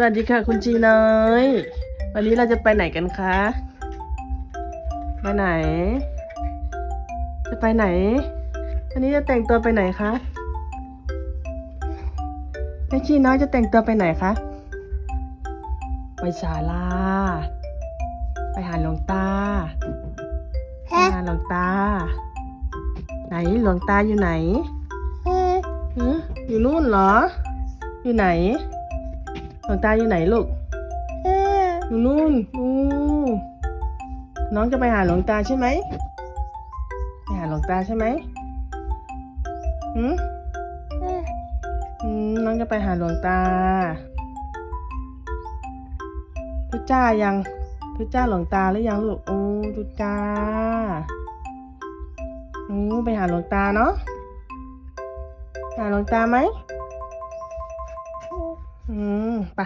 สวัสดีค่ะคุณจีน้อย วันนี้เราจะไปไหนกันคะ ไปไหน จะไปไหน วันนี้จะแต่งตัวไปไหนคะแม่ชีน้อยจะแต่งตัวไปไหนคะ ไปศาลา ไปหาหลวงตา ไปหาหลวงตา ไหนหลวงตาอยู่ไหนฮะอยู่นู่นเหรอ อยู่ไหน หลวงตาอยู่ไหนลูกอยู่นู่นอู้น้องจะไปหาหลวงตาใช่ไหมไปหาหลวงตาใช่ไหมหืมอืมน้องจะไปหาหลวงตาทุจ้ายังทุจ้าหลวงตาหรือยังลูกโอ้ทุจ้าโอ้ไปหาหลวงตาเนาะหาหลวงตาไหมอืม ไป